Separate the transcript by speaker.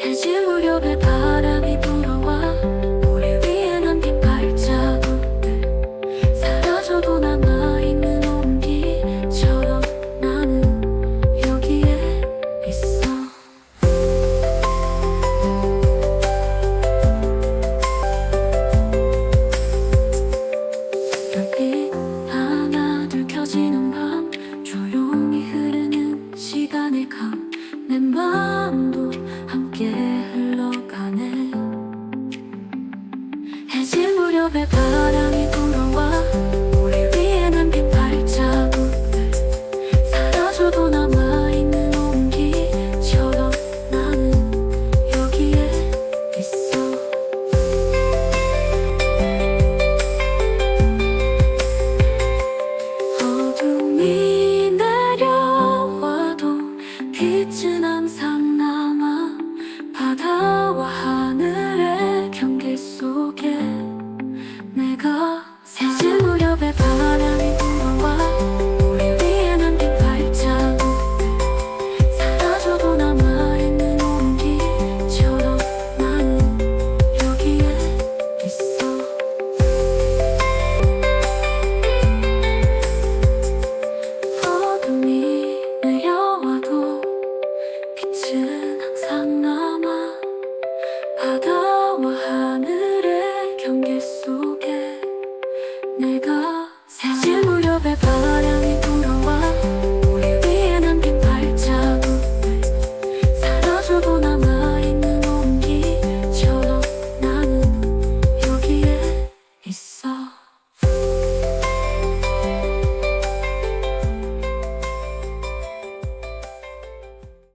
Speaker 1: 해질 무렵에 바람이 불어와 우리 위에 남긴 발자국들 사라져도 남아있는 온기처럼 나는 여기에 있어. 해질 무렵에 바람이 속에 내가